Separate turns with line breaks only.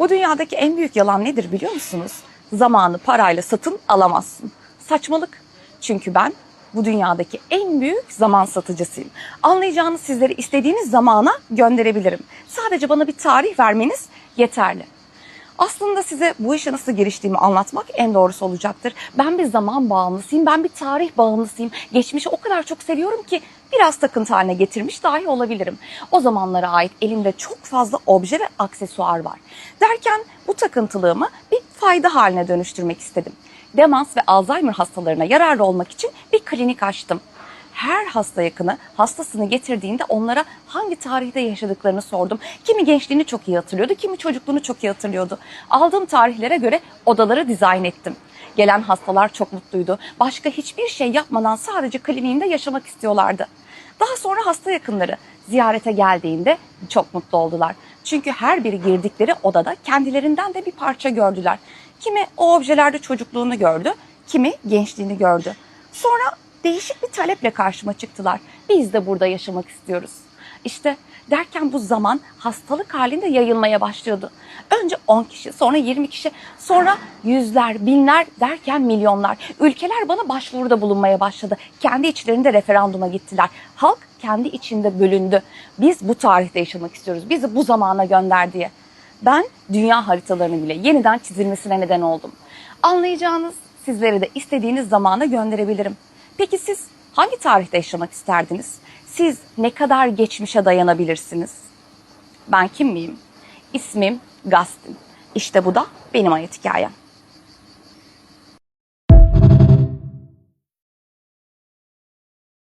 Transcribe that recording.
Bu dünyadaki en büyük yalan nedir biliyor musunuz? Zamanı parayla satın alamazsın. Saçmalık. Çünkü ben bu dünyadaki en büyük zaman satıcısıyım. Anlayacağınız sizleri istediğiniz zamana gönderebilirim. Sadece bana bir tarih vermeniz yeterli. Aslında size bu işe nasıl giriştiğimi anlatmak en doğrusu olacaktır. Ben bir zaman bağımlısıyım, ben bir tarih bağımlısıyım. Geçmişi o kadar çok seviyorum ki biraz takıntı haline getirmiş dahi olabilirim. O zamanlara ait elimde çok fazla obje ve aksesuar var. Derken bu takıntılığımı bir fayda haline dönüştürmek istedim. Demans ve Alzheimer hastalarına yararlı olmak için bir klinik açtım her hasta yakını hastasını getirdiğinde onlara hangi tarihte yaşadıklarını sordum. Kimi gençliğini çok iyi hatırlıyordu, kimi çocukluğunu çok iyi hatırlıyordu. Aldığım tarihlere göre odaları dizayn ettim. Gelen hastalar çok mutluydu. Başka hiçbir şey yapmadan sadece kliniğinde yaşamak istiyorlardı. Daha sonra hasta yakınları ziyarete geldiğinde çok mutlu oldular. Çünkü her biri girdikleri odada kendilerinden de bir parça gördüler. Kimi o objelerde çocukluğunu gördü, kimi gençliğini gördü. Sonra değişik bir taleple karşıma çıktılar. Biz de burada yaşamak istiyoruz. İşte derken bu zaman hastalık halinde yayılmaya başlıyordu. Önce 10 kişi, sonra 20 kişi, sonra yüzler, binler derken milyonlar. Ülkeler bana başvuruda bulunmaya başladı. Kendi içlerinde referanduma gittiler. Halk kendi içinde bölündü. Biz bu tarihte yaşamak istiyoruz. Bizi bu zamana gönder diye. Ben dünya haritalarını bile yeniden çizilmesine neden oldum. Anlayacağınız sizleri de istediğiniz zamana gönderebilirim. Peki siz hangi tarihte yaşamak isterdiniz? Siz ne kadar geçmişe dayanabilirsiniz? Ben kim miyim? İsmim Gastin. İşte bu da benim hayat hikayem.